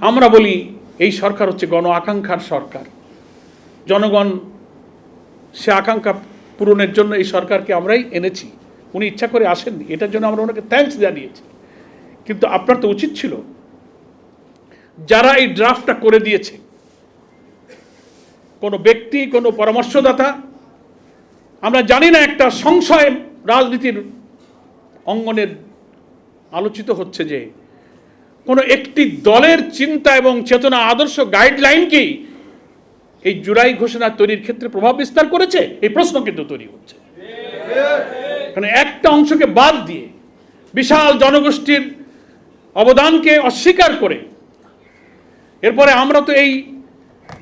আমরা বলি এই সরকার হচ্ছে গণ আকাঙ্ক্ষার সরকার। জনগণ, সে আকাঙ্ক্ষা পূরণের জন্য এই সরকারকে আমরাই এনেছি। উনি ইচ্ছা করে আসেননি। এটার জন্য আমরা ওনাকে থ্যাঙ্কস জানিয়েছি। কিন্তু আপনার তো উচিত ছিল। যারা এই ড্রাফটটা করে দিয়েছে, কোনো ব্যক্তি, কোনো পরামর্শদাতা, আমরা জানি না একটা সংশয় রাজনীতির অঙ্গনের আলোচিত হচ্ছে যে কোনো একটি দলের চিন্তা এবং চেতনা, আদর্শ গাইডলাইনকেই এই জুলাই ঘোষণা তৈরির ক্ষেত্রে প্রভাব বিস্তার করেছে? এই প্রশ্ন কিন্তু তৈরি হচ্ছে। কারণ একটা অংশকে বাদ দিয়ে বিশাল জনগোষ্ঠীর অবদানকে অস্বীকার করে, এরপরে আমরা তো এই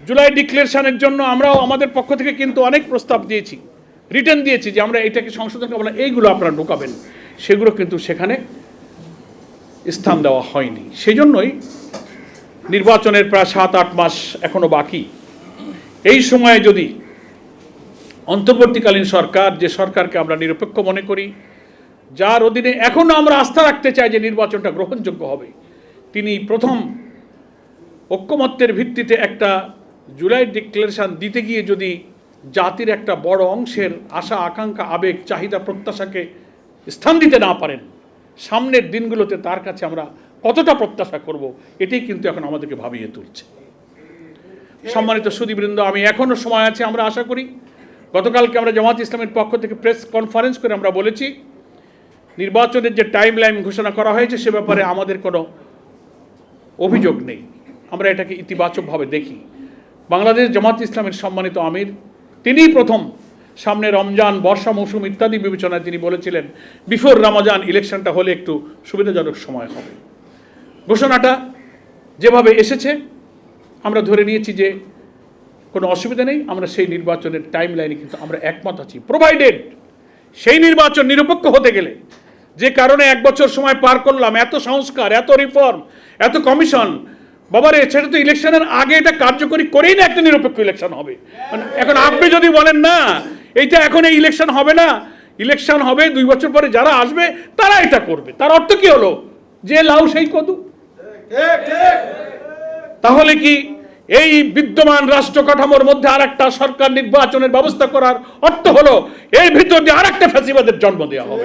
জুলাই ডিক্লারেশনের জন্য আমরাও আমাদের পক্ষ থেকে কিন্তু অনেক প্রস্তাব দিয়েছি, রিটার্ন দিয়েছি যে আমরা এটাকে সংশোধন করব এইগুলো আপনারা ঢোকাবেন। সেগুলো কিন্তু সেখানে স্থান দেওয়া হয়নি। সেই জন্যই নির্বাচনের প্রায় সাত, আট মাস এখনও বাকি। এই সময়ে যদি অন্তর্বর্তীকালীন সরকার, যে সরকারকে আমরা নিরপেক্ষ মনে করি, যার অধীনে এখনও আমরা আস্থা রাখতে চাই যে নির্বাচনটা গ্রহণযোগ্য হবে, তিনি প্রথম ঐক্যমত্যের ভিত্তিতে একটা জুলাই ডিক্লারেশন দিতে গিয়ে যদি জাতির একটা বড় অংশের আশা, আকাঙ্ক্ষা, আবেগ, চাহিদা, প্রত্যাশাকে স্থান দিতে না পারেন সামনের দিনগুলোতে তার কাছে আমরা কতটা প্রত্যাশা করব, এটাই কিন্তু এখন আমাদেরকে ভাবিয়ে তুলছে। সম্মানিত সুদীবৃন্দ আমি এখনও সময় আছে, আমরা আশা করি। গতকালকে আমরা জামাত ইসলামের পক্ষ থেকে প্রেস কনফারেন্স করে আমরা বলেছি, নির্বাচনের যে টাইম লাইন ঘোষণা করা হয়েছে, সে ব্যাপারে আমাদের কোনো অভিযোগ নেই। আমরা এটাকে ইতিবাচকভাবে দেখি। বাংলাদেশ জামাত ইসলামের সম্মানিত আমির, তিনিই প্রথম সামনে রমজান, বর্ষা মৌসুম ইত্যাদি বিবেচনায় তিনি বলেছিলেন, বিফোর রমজান ইলেকশনটা হলে একটু সুবিধাজনক সময় হবে। ঘোষণাটা যেভাবে এসেছে, আমরা ধরে নিয়েছি যে কোনো অসুবিধা নেই, আমরা সেই নির্বাচনের টাইম লাইনে কিন্তু আমরা একমত আছি। প্রোভাইডেড সেই নির্বাচন নিরপেক্ষ হতে গেলে যে কারণে এক বছর সময় পার করলাম, এত সংস্কার, এত রিফর্ম এত কমিশন বাবারে, সেটা তো ইলেকশনের আগে এটা কার্যকরী করেই না একটা নিরপেক্ষ ইলেকশন হবে। মানে এখন আপনি যদি বলেন না এইটা এখন এই ইলেকশন হবে না। ইলেকশন হবে, দুই বছর পরে যারা আসবে, তারা এটা করবে। তার অর্থ কি হলো? যে লাউ সেই কদু। তাহলে কি এই বিদ্যমান রাষ্ট্র কাঠামোর মধ্যে আর একটা সরকার নির্বাচনের ব্যবস্থা করার অর্থ হলো, এর ভিতর দিয়ে আর একটা ফ্যাসিবাদের জন্ম দেওয়া হবে।